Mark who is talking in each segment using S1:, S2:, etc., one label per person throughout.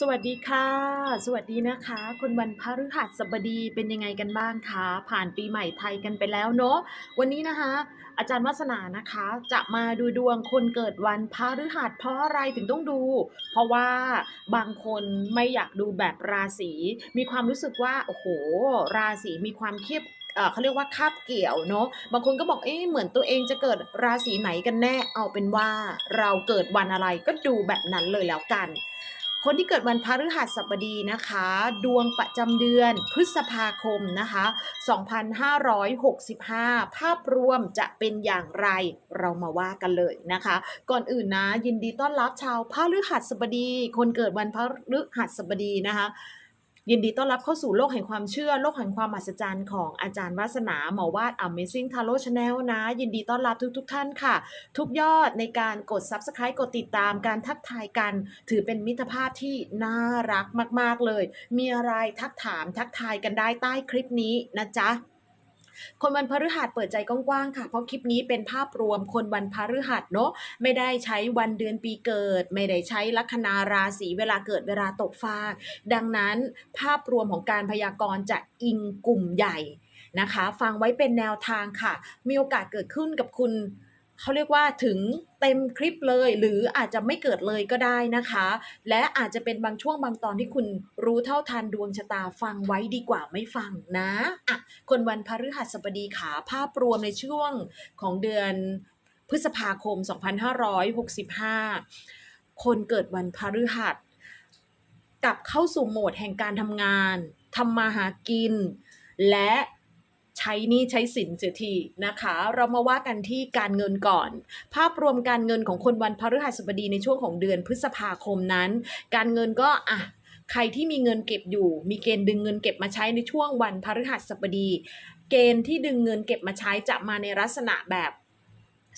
S1: สวัสดีค่ะ สวัสดีนะคะคุณวันพฤหัสบดีเป็นยังไงกันบ้างคะผ่านปีใหม่ไทยกันไปแล้วเนาะวันนี้นะคะ อาจารย์วาสนานะคะ จะมาดูดวงคนเกิดวันพฤหัสเพราะอะไรถึงต้องดู เพราะว่าบางคนไม่อยากดูแบบราศีมีความรู้สึกว่าโอ้โฮราศีมีความเคียบเอ่อเขาเรียกว่าคาบเกี่ยวเนาะ บางคนก็บอก เอ๊ะ เหมือนตัวเองจะเกิดราศีไหนกันแน่ เอาเป็นว่าเราเกิดวันอะไรก็ดูแบบนั้นเลยแล้วกัน คนที่เกิดวันพฤหัสบดีนะคะ ดวงประจำเดือนพฤษภาคมนะคะ 2565 ภาพรวมจะเป็นอย่างไรเรามาว่ากันเลยนะคะ ก่อนอื่นนะยินดีต้อนรับชาวพฤหัสบดี คนเกิดวันพฤหัสบดีนะคะ ยินดีต้อนรับเข้าสู่โลกแห่งความเชื่อ โลกแห่งความมหัศจรรย์ของอาจารย์วาสนาหมอวาด Amazing Tarot Channel นะ ยินดีต้อนรับทุกๆทท่านค่ะ ทุกยอดในการกด Subscribe กดติดตามการทักทายกัน ถือเป็นมิตรภาพที่น่ารักมาก ๆเลย มีอะไรทักถามทักทายกันได้ใต้คลิปนี้นะจ๊ะ คนวันพฤหัสเปิดใจกว้างๆค่ะ เพราะคลิปนี้เป็นภาพรวมคนวันพฤหัสเนาะไม่ได้ใช้วันเดือนปีเกิด ไม่ได้ใช้ลัคนาราศีเวลาเกิดเวลาตกฟาก ดังนั้นภาพรวมของการพยากรณ์จะอิงกลุ่มใหญ่นะคะ ฟังไว้เป็นแนวทางค่ะ มีโอกาสเกิดขึ้นกับคุณ เขาเรียกว่าถึงเต็มคลิปเลย หรืออาจจะไม่เกิดเลยก็ได้นะคะ และอาจจะเป็นบางช่วงบางตอนที่คุณรู้เท่าทันดวงชะตาฟังไว้ดีกว่าไม่ฟังนะอะคนวันพฤหัสบดีขาภาพรวมในช่วงของเดือนพฤษภาคม 2565 คนเกิดวันพฤหัสกลับเข้าสู่โหมดแห่งการทำงานทำมาหากิน และ ใช้หนี้ใช้สินเสียทีนะคะ เรามาว่ากันที่การเงินก่อน ภาพรวมการเงินของคนวันพฤหัสบดีในช่วงของเดือนพฤษภาคมนั้น การเงินก็อะใครที่มีเงินเก็บอยู่ มีเกณฑ์ดึงเงินเก็บมาใช้ในช่วงวันพฤหัสบดี เกณฑ์ที่ดึงเงินเก็บมาใช้จะมาในลักษณะแบบ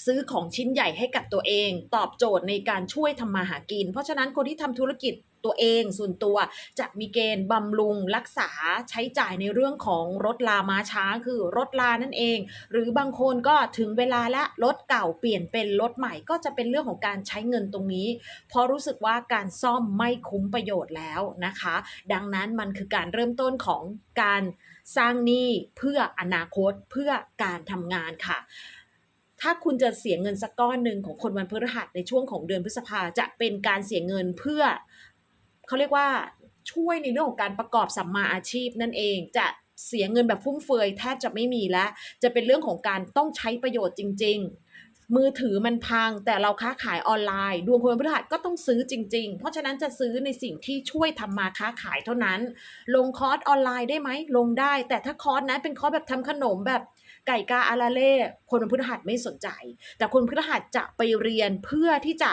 S1: ซื้อของชิ้นใหญ่ให้กับตัวเอง ตอบโจทย์ในการช่วยทำมาหากิน เพราะฉะนั้นคนที่ทำธุรกิจตัวเองส่วนตัวจะมีเกณฑ์บำรุงรักษาใช้จ่ายในเรื่องของรถลามาช้างคือรถลานั่นเอง หรือบางคนก็ถึงเวลาและรถเก่าเปลี่ยนเป็นรถใหม่ก็จะเป็นเรื่องของการใช้เงินตรงนี้ เพราะรู้สึกว่าการซ่อมไม่คุ้มประโยชน์แล้วนะคะ ดังนั้นมันคือการเริ่มต้นของการสร้างหนี้เพื่ออนาคตเพื่อการทำงานค่ะ ถ้าคุณจะเสียเงินสักก้อนหนึ่งของคนวันพฤหัสในช่วงของเดือนพฤษภาจะเป็นการเสียเงินเพื่อเขาเรียกว่าช่วยในเรื่องของการประกอบสัมมาอาชีพนั่นเองจะเสียเงินแบบฟุ่มเฟือยแทบจะไม่มีแล้ว จะเป็นเรื่องของการต้องใช้ประโยชน์จริง ๆ มือถือมันพัง แต่เราค้าขายออนไลน์ ดวงคนวันพฤหัสก็ต้องซื้อจริง ๆ เพราะฉะนั้นจะซื้อในสิ่งที่ช่วยทำมาค้าขายเท่านั้น ลงคอร์สออนไลน์ได้ไหมลงได้ แต่ถ้าคอร์สนั้นเป็นคอร์สแบบทำขนมแบบ ไก่กาอาราเล่คนพฤหัสไม่สนใจ แต่คนพฤหัสจะไปเรียนเพื่อที่จะ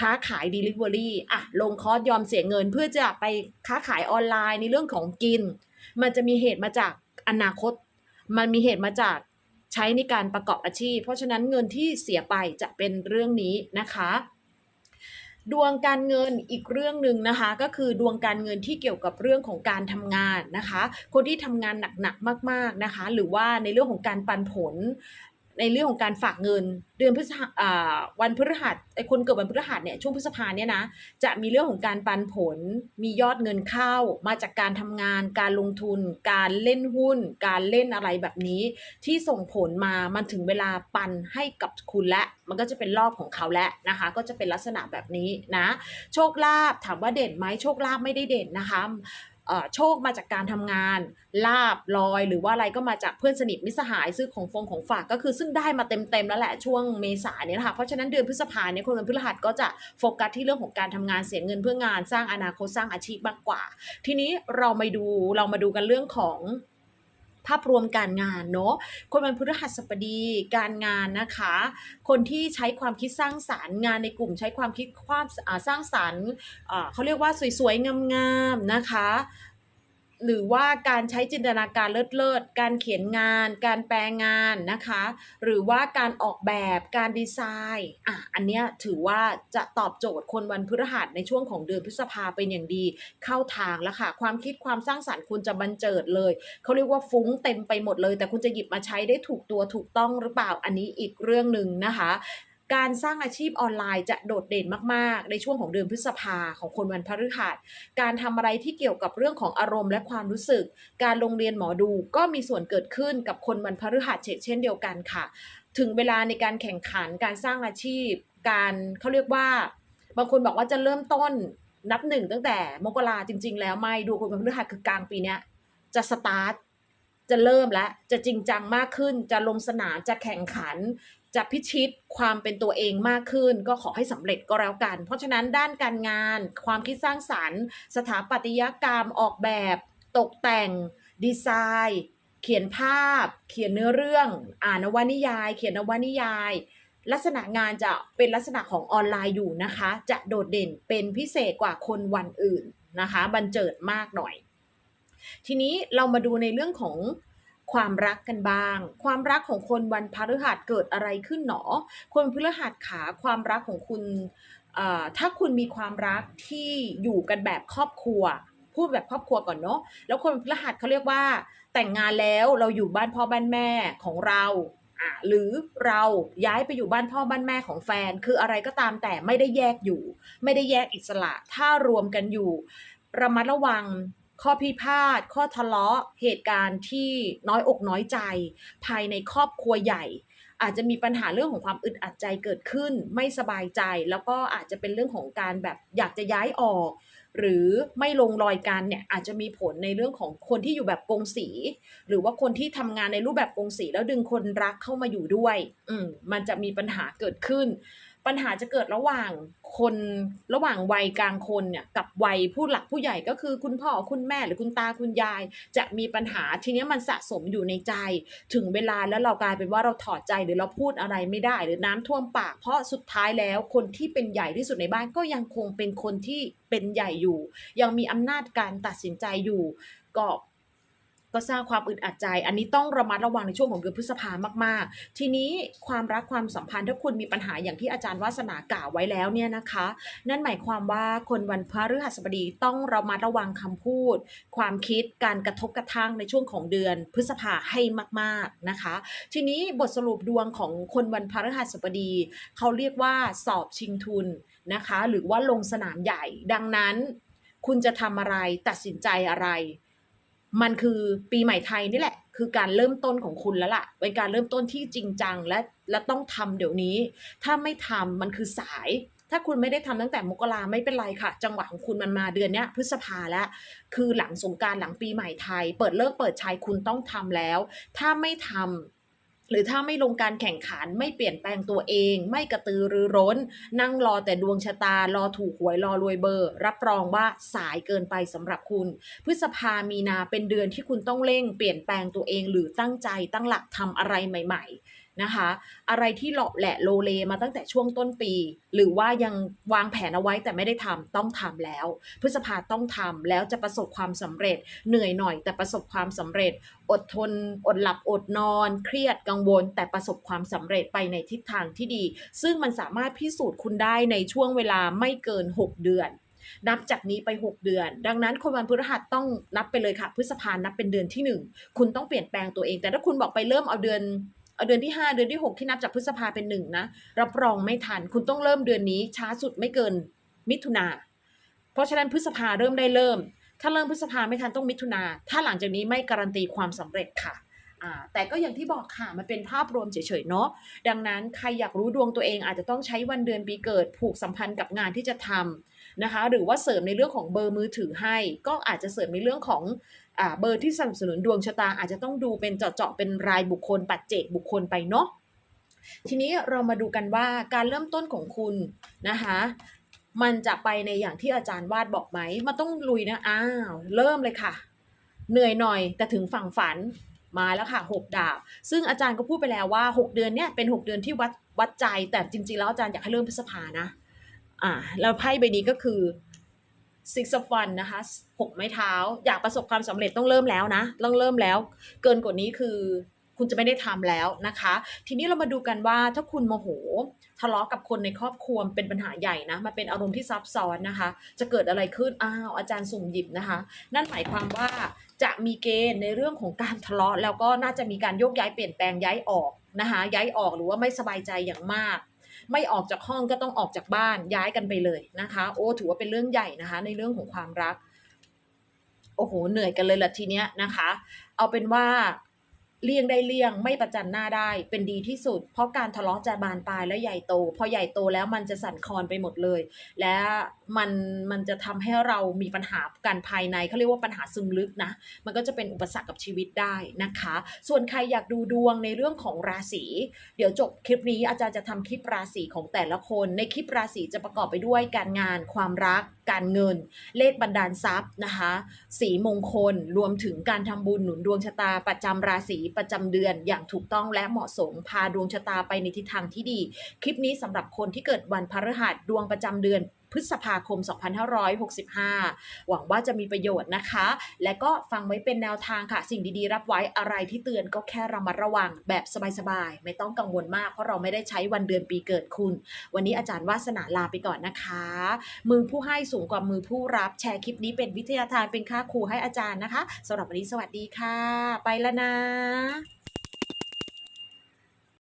S1: ค้าขาย Delivery อะลงคอร์สยอมเสียเงิน เพื่อจะไปค้าขายออนไลน์ในเรื่องของกิน มันจะมีเหตุมาจากอนาคต มันมีเหตุมาจากใช้ในการประกอบอาชีพ เพราะฉะนั้นเงินที่เสียไปจะเป็นเรื่องนี้นะคะ ดวงการเงินอีกเรื่องหนึ่งนะคะ ก็คือดวงการเงินที่เกี่ยวกับเรื่องของการทำงานนะคะ คนที่ทำงานหนักๆมาก ๆนะคะ หรือว่าในเรื่องของการปันผล ในเรื่องของการฝากเงินเดือนพฤษภาวันพฤหัสไอ้คนเกิดวันพฤหัสเนี่ยช่วงพฤษภาเนี่ยนะจะมีเรื่องของการปันผล มียอดเงินเข้ามาจากการทำงาน การลงทุน การเล่นหุ้น การเล่นอะไรแบบนี้ ที่ส่งผลมามันถึงเวลาปันให้กับคุณและ มันก็จะเป็นรอบของเขาแล้วนะคะ ก็จะเป็นลักษณะแบบนี้นะ โชคลาภถามว่าเด่นไหมโชคลาภไม่ได้เด่นนะคะ โชคมาจากการทำงาน ลาบลอยหรือว่าอะไรก็มาจากเพื่อนสนิทมิสหายซื้อของฟงของฝากก็คือซึ่งได้มาเต็มๆแล้วแหละช่วงเมษาเนี่ยนะคะเพราะฉะนั้นเดือนพฤษภาเนี่ยคนวันพฤหัสก็จะโฟกัสที่เรื่องของการทำงานเสียเงินเพื่องานสร้างอนาคตสร้างอาชีพมากกว่า ทีนี้เรามาดูเรามาดูกันเรื่องของ ภาพรวมการงานเนาะคนวันพฤหัสบดีการงานนะคะ คนที่ใช้ความคิดสร้างสารรค์งานในกลุ่ม ใช้ความคิดความสร้างสารรค์เขาเรียกว่าสวยๆงามๆนะคะ หรือว่าการใช้จินตนาการเลิศๆการเขียนงาน การแปลงานนะคะ หรือว่าการออกแบบการดีไซน์อะอันเนี้ยถือว่าจะตอบโจทย์คนวันพฤหัสในช่วงของเดือนพฤษภาเป็นอย่างดี เข้าทางแล้วค่ะ ความคิดความสร้างสรรค์คุณจะบันเจิดเลย เขาเรียกว่าฟุ้งเต็มไปหมดเลย แต่คุณจะหยิบมาใช้ได้ถูกตัวถูกต้องหรือเปล่าอันนี้อีกเรื่องหนึ่งนะคะ การสร้างอาชีพออนไลน์จะโดดเด่นมาก ๆ ในช่วงของเดือนพฤษภาของคนวันพฤหัส การทำอะไรที่เกี่ยวกับเรื่องของอารมณ์และความรู้สึก การลงเรียนหมอดูก็มีส่วนเกิดขึ้นกับคนวันพฤหัสเช่นเดียวกันค่ะ ถึงเวลาในการแข่งขันการสร้างอาชีพ การเขาเรียกว่า บางคนบอกว่าจะเริ่มต้นนับหนึ่งตั้งแต่มกราจริง ๆ แล้วไม่ดูคนวันพฤหัสคือกลางปีเนี้ยจะสตาร์ทจะเริ่มแล้วจะจริงจังมากขึ้น จะลงสนามจะแข่งขัน จะพิชิตความเป็นตัวเองมากขึ้น ก็ขอให้สำเร็จก็แล้วกัน เพราะฉะนั้นด้านการงาน ความคิดสร้างสรรค์ สถาปัตยกรรมออกแบบ ตกแต่ง ดีไซน์ เขียนภาพ เขียนเนื้อเรื่อง อ่านนวนิยาย เขียนนวนิยาย ลักษณะงานจะเป็นลักษณะของออนไลน์อยู่นะคะ จะโดดเด่นเป็นพิเศษกว่าคนวันอื่นนะคะ บันเจิดมากหน่อย ทีนี้เรามาดูในเรื่องของ ความรักกันบ้าง ความรักของคนวันพฤหัสเกิดอะไรขึ้นหนอ คนพฤหัสขาความรักของคุณอ่อถ้าคุณมีความรักที่อยู่กันแบบครอบครัว พูดแบบครอบครัวก่อนเนาะแล้วคนพฤหัสเขาเรียกว่า แต่งงานแล้วเราอยู่บ้านพ่อบ้านแม่ของเราอะหรือเราย้ายไปอยู่บ้านพ่อบ้านแม่ของแฟน คืออะไรก็ตามแต่ไม่ได้แยกอยู่ ไม่ได้แยกอิสระ ถ้ารวมกันอยู่ ระมัดระวัง ข้อพิพาท ข้อทะเลาะ เหตุการณ์ที่น้อยอกน้อยใจ ภายในครอบครัวใหญ่ อาจจะมีปัญหาเรื่องของความอึดอัดใจเกิดขึ้น ไม่สบายใจ แล้วก็อาจจะเป็นเรื่องของการแบบอยากจะย้ายออก หรือไม่ลงรอยกันเนี่ยอาจจะมีผลในเรื่องของคนที่อยู่แบบกงสี หรือว่าคนที่ทำงานในรูปแบบกงสีแล้วดึงคนรักเข้ามาอยู่ด้วย อืมมันจะมีปัญหาเกิดขึ้น ปัญหาจะเกิดระหว่างคนระหว่างวัยกลางคนเนี่ยกับวัยผู้หลักผู้ใหญ่ก็คือคุณพ่อคุณแม่หรือคุณตาคุณยาย จะมีปัญหาทีนี้มันสะสมอยู่ในใจ ถึงเวลาแล้วเรากลายเป็นว่าเราถอดใจหรือเราพูดอะไรไม่ได้ หรือน้ำท่วมปาก เพราะสุดท้ายแล้วคนที่เป็นใหญ่ที่สุดในบ้านก็ยังคงเป็นคนที่เป็นใหญ่อยู่ ยังมีอำนาจการตัดสินใจอยู่ก็ ก็สร้างความอึดอัดใจ อันนี้ต้องระมัดระวังในช่วงของเดือนพฤษภามาก ๆ ทีนี้ความรักความสัมพันธ์ถ้าคุณมีปัญหาอย่างที่อาจารย์วาสนากล่าวไว้แล้วเนี่ยนะคะ นั่นหมายความว่าคนวันพฤหัสบดีต้องระมัดระวังคำพูด ความคิดการกระทบกระทั่งในช่วงของเดือนพฤษภาให้มาก ๆนะคะ ทีนี้บทสรุปดวงของคนวันพฤหัสบดี เขาเรียกว่าสอบชิงทุนนะคะ หรือว่าลงสนามใหญ่ ดังนั้น คุณจะทำอะไรตัดสินใจอะไร มันคือปีใหม่ไทยนี่แหละ คือการเริ่มต้นของคุณแล้วล่ะเป็นการเริ่มต้นที่จริงจังและและต้องทำเดี๋ยวนี้ ถ้าไม่ทำมันคือสาย ถ้าคุณไม่ได้ทำตั้งแต่มกราไม่เป็นไรค่ะ จังหวะของคุณมันมาเดือนนี้พฤษภาแล้วคือหลังสงการหลังปีใหม่ไทย เปิดเลิกเปิดใช้คุณต้องทำแล้ว ถ้าไม่ทำ หรือถ้าไม่ลงการแข่งขันไม่เปลี่ยนแปลงตัวเอง ไม่กระตือรือร้น นั่งรอแต่ดวงชะตา รอถูกหวยรอรวยเบอร์ รับรองว่าสายเกินไปสำหรับคุณ พฤษภามีนาเป็นเดือนที่คุณต้องเร่ง เปลี่ยนแปลงตัวเองหรือตั้งใจตั้งหลักทำอะไรใหม่ ๆ นะคะ อะไรที่หลาะแหละโลเลมาตั้งแต่ช่วงต้นปี หรือว่ายังวางแผนเอาไว้แต่ไม่ได้ทำต้องทำแล้ว พฤษภาต้องทำแล้วจะประสบความสำเร็จเหนื่อยหน่อย แต่ประสบความสำเร็จ อดทน อดหลับอดนอน เครียดกังวล แต่ประสบความสำเร็จไปในทิศทางที่ดี ซึ่งมันสามารถพิสูจน์คุณได้ในช่วงเวลาไม่เกิน 6 เดือนนับจากนี้ไป 6 เดือน ดังนั้นคนวันพฤหัสต้องนับไปเลยค่ะ พฤษภานับเป็นเดือนที่ 1 คุณต้องเปลี่ยนแปลงตัวเอง แต่ถ้าคุณบอกไปเริ่มเอาเดือน เดือนที่ 5 เดือนที่ 6 ที่นับจากพฤษภาเป็นหนึ่งนะรับรองไม่ทัน คุณต้องเริ่มเดือนนี้ช้าสุดไม่เกินมิถุนา เพราะฉะนั้นพฤษภาเริ่มได้เริ่ม ถ้าเริ่มพฤษภาไม่ทันต้องมิถุนา ถ้าหลังจากนี้ไม่การันตีความสำเร็จค่ะแต่ก็อย่างที่บอกค่ะ มันเป็นภาพรวมเฉยๆเนาะดังนั้นใครอยากรู้ดวงตัวเองอาจจะต้องใช้วันเดือนปีเกิดผูกสัมพันธ์กับงานที่จะทำ นะคะ หรือว่าเสริมในเรื่องของเบอร์มือถือให้ ก็อาจจะเสริมในเรื่องของอ่าเบอร์ที่สนับสนุนดวงชะตา อาจจะต้องดูเป็นเจาะๆเป็นรายบุคคลปัจเจกบุคคลไปเนาะทีนี้เรามาดูกันว่าการเริ่มต้นของคุณนะคะมันจะไปในอย่างที่อาจารย์วาดบอกไหมมันต้องลุยนะอ้าวเริ่มเลยค่ะ เหนื่อยหน่อยแต่ถึงฝั่งฝันมาแล้วค่ะหกดาบ ซึ่งอาจารย์ก็พูดไปแล้วว่า 6 เดือนเนี่ยเป็น 6 เดือนที่วัดวัดใจแต่จริงๆแล้วอาจารย์อยากให้เริ่มพฤษภานะ อ่าแล้วไพ่ใบนี้ก็คือ six of one นะคะหกไม้เท้า อยากประสบความสำเร็จต้องเริ่มแล้วนะ ต้องเริ่มแล้ว เกินกว่านี้คือคุณจะไม่ได้ทำแล้วนะคะ ทีนี้เรามาดูกันว่าถ้าคุณโมโห ทะเลาะกับคนในครอบครัวเป็นปัญหาใหญ่นะมันเป็นอารมณ์ที่ซับซ้อนนะคะ จะเกิดอะไรขึ้นอ้าวอาจารย์สุ่มหยิบนะคะ นั่นหมายความว่าจะมีเกณฑ์ในเรื่องของการทะเลาะ แล้วก็น่าจะมีการโยกย้ายเปลี่ยนแปลงย้ายออกนะคะย้ายออกหรือว่าไม่สบายใจอย่างมาก ไม่ออกจากห้องก็ต้องออกจากบ้านย้ายกันไปเลยนะคะ โอ้ถือว่าเป็นเรื่องใหญ่นะคะ ในเรื่องของความรัก โอ้โหเหนื่อยกันเลยละทีเนี้ยนะคะ เอาเป็นว่า เลี่ยงได้เลี่ยงไม่ประจันหน้าได้เป็นดีที่สุด เพราะการทะเลาะจะบานปลายและใหญ่โต พอใหญ่โตแล้วมันจะสั่นคลอนไปหมดเลย และมันมันจะทำให้เรามีปัญหาการภายในเขาเรียกว่าปัญหาซึมลึกนะ มันก็จะเป็นอุปสรรคกับชีวิตได้นะคะ ส่วนใครอยากดูดวงในเรื่องของราศีเดี๋ยวจบคลิปนี้อาจารย์จะทำคลิปราศีของแต่ละคน ในคลิปราศีจะประกอบไปด้วยการงาน ความรัก การเงิน เลขบันดาลทรัพย์นะคะ สีมงคลรวมถึงการทำบุญหนุนดวงชะตาประจำราศีประจำเดือนอย่างถูกต้องและเหมาะสมพาดวงชะตาไปในทิศทางที่ดี คลิปนี้สำหรับคนที่เกิดวันพฤหัสดวงประจำเดือน พฤษภาคม 2565 หวังว่าจะมีประโยชน์นะคะ และก็ฟังไว้เป็นแนวทางค่ะ สิ่งดีๆ รับไว้อะไรที่เตือนก็แค่ระมัดระวังแบบสบายๆ ไม่ต้องกังวลมากเพราะเราไม่ได้ใช้วันเดือนปีเกิดคุณ วันนี้อาจารย์วาสนาลาไปก่อนนะคะ มือผู้ให้สูงกว่ามือผู้รับแชร์คลิปนี้เป็นวิทยาทานเป็นค่าครูให้อาจารย์นะคะสำหรับวันนี้สวัสดีค่ะ ไปแล้วนะ